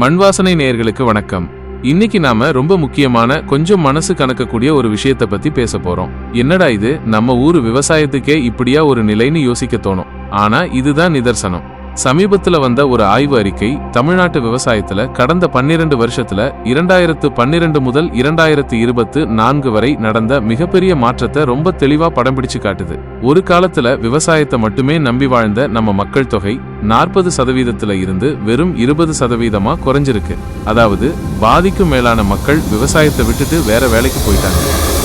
மண்வாசனை நேயர்களுக்கு வணக்கம். இன்னைக்கு நாம ரொம்ப முக்கியமான கொஞ்சம் மனசு கணக்கக்கூடிய ஒரு விஷயத்தை பத்தி பேச போறோம். என்னடா இது? நம்ம ஊர் விவசாயத்துக்கே இப்படியா ஒரு நிலைன்னு யோசிக்க தோணும். ஆனா இதுதான் நிதர்சனம். சமீபத்தில் வந்த ஒரு ஆய்வு அறிக்கை தமிழ்நாட்டு விவசாயத்தில் கடந்த பன்னிரண்டு வருஷத்துல இரண்டாயிரத்து பன்னிரண்டு முதல் இரண்டாயிரத்து இருபத்து நான்கு வரை நடந்த மிகப்பெரிய மாற்றத்தை ரொம்ப தெளிவாக படம் பிடிச்சு காட்டுது. ஒரு காலத்தில் விவசாயத்தை மட்டுமே நம்பி வாழ்ந்த நம்ம மக்கள் தொகை நாற்பது சதவீதத்தில் இருந்து வெறும் இருபது சதவீதமா குறைஞ்சிருக்கு. அதாவது பாதிக்கும் மேலான மக்கள் விவசாயத்தை விட்டுட்டு வேற வேலைக்கு போயிட்டாங்க.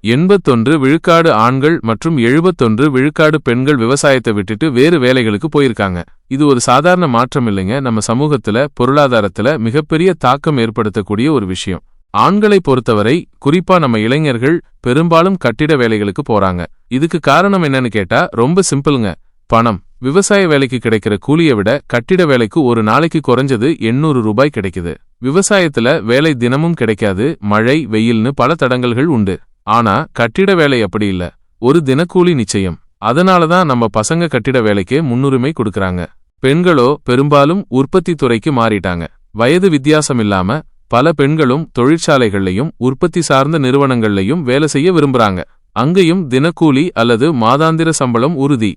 எண்பத்தொன்று விழுக்காடு ஆண்கள் மற்றும் எழுபத்தொன்று விழுக்காடு பெண்கள் விவசாயத்தை விட்டுட்டு வேறு வேலைகளுக்கு போயிருக்காங்க. இது ஒரு சாதாரண மாற்றம் இல்லைங்க. நம்ம சமூகத்துல பொருளாதாரத்துல மிகப்பெரிய தாக்கம் ஏற்படுத்தக்கூடிய ஒரு விஷயம். ஆண்களை பொறுத்தவரை குறிப்பா நம்ம இளைஞர்கள் பெரும்பாலும் கட்டிட வேலைகளுக்கு போறாங்க. இதுக்கு காரணம் என்னன்னு கேட்டா ரொம்ப சிம்பிளுங்க. பணம். விவசாய வேலைக்கு கிடைக்கிற கூலியை விட கட்டிட வேலைக்கு ஒரு நாளைக்கு குறைஞ்சது எண்ணூறு ரூபாய் கிடைக்குது. விவசாயத்துல வேலை தினமும் கிடைக்காது மழை வெயில்னு பல தடங்கல்கள் உண்டு. ஆனா கட்டிட வேலை அப்படி இல்ல. ஒரு தினக்கூலி நிச்சயம். அதனால தான் நம்ம பசங்க கட்டிட வேலைக்கே முன்னுரிமை கொடுக்கறாங்க. பெண்களோ பெரும்பாலும் உற்பத்தி துறைக்கு மாறிட்டாங்க. வயது வித்தியாசம் இல்லாம பல பெண்களும் தொழிற்சாலைகள்லையும் உற்பத்தி சார்ந்த நிறுவனங்கள்லையும் வேலை செய்ய விரும்புறாங்க. அங்கேயும் தினக்கூலி அல்லது மாதாந்திர சம்பளம் உறுதி.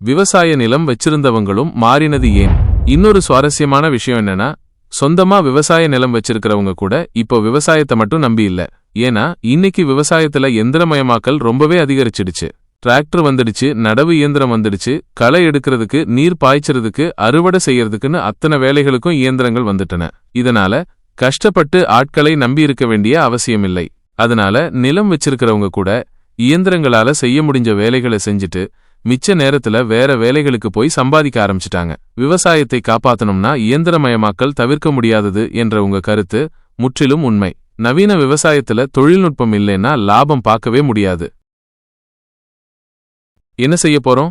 விவசாய நிலம் வச்சிருந்தவங்களும் மாறினது ஏன்? இன்னொரு சுவாரஸ்யமான விஷயம் என்னன்னா சொந்தமா விவசாய நிலம் வச்சிருக்கிறவங்க கூட இப்போ விவசாயத்தை மட்டும் நம்பி இல்ல. ஏன்னா இன்னைக்கு விவசாயத்துல எந்திரமயமாக்கல் ரொம்பவே அதிகரிச்சிடுச்சு. டிராக்டர் வந்துடுச்சு நடவு இயந்திரம் வந்துடுச்சு களை எடுக்கிறதுக்கு நீர் பாய்ச்சறதுக்கு அறுவடை செய்யறதுக்குன்னு அத்தனை வேலைகளுக்கும் இயந்திரங்கள் வந்துட்டன. இதனால கஷ்டப்பட்டு ஆட்களை நம்பி இருக்க வேண்டிய அவசியமில்லை அதனால நிலம் வச்சிருக்கிறவங்க கூட இயந்திரங்களால செய்ய முடிஞ்ச வேலைகளை செஞ்சுட்டு மிச்ச நேரத்துல வேற வேலைகளுக்கு போய் சம்பாதிக்க ஆரம்பிச்சிட்டாங்க. விவசாயத்தை காப்பாத்தணும்னா இயந்திரமயமாக்கல் தவிர்க்க முடியாதது என்ற உங்க கருத்து முற்றிலும் உண்மை. நவீன விவசாயத்துல தொழில்நுட்பம் இல்லைன்னா லாபம் பார்க்கவே முடியாது. என்ன செய்ய போறோம்?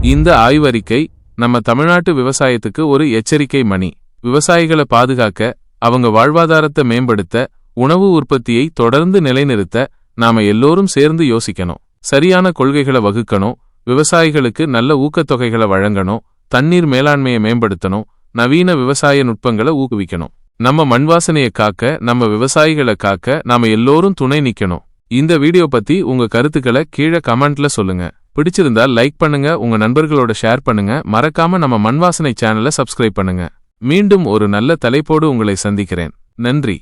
இந்த ஆய்வறிக்கை நம்ம தமிழ்நாட்டு விவசாயத்துக்கு ஒரு எச்சரிக்கை மணி. விவசாயிகளை பாதுகாக்க அவங்க வாழ்வாதாரத்தை மேம்படுத்த உணவு உற்பத்தியை தொடர்ந்து நிலைநிறுத்த நாம எல்லோரும் சேர்ந்து யோசிக்கணும். சரியான கொள்கைகளை வகுக்கணும். விவசாயிகளுக்கு நல்ல ஊக்கத்தொகைகளை வழங்கணும் தண்ணீர் மேலாண்மையை மேம்படுத்தணும் நவீன விவசாய நுட்பங்களை ஊக்குவிக்கணும். நம்ம மண்வாசனையை காக்க நம்ம விவசாயிகளை காக்க நாம எல்லோரும் துணை நிக்கணும். இந்த வீடியோ பத்தி உங்க கருத்துக்களை கீழே கமெண்ட்ல சொல்லுங்க. பிடிச்சிருந்தா லைக் பண்ணுங்க உங்க நண்பர்களோட ஷேர் பண்ணுங்க மறக்காம நம்ம மண்வாசனை சேனலை சப்ஸ்கிரைப் பண்ணுங்க. மீண்டும் ஒரு நல்ல தலைப்போடு உங்களை சந்திக்கிறேன். நன்றி.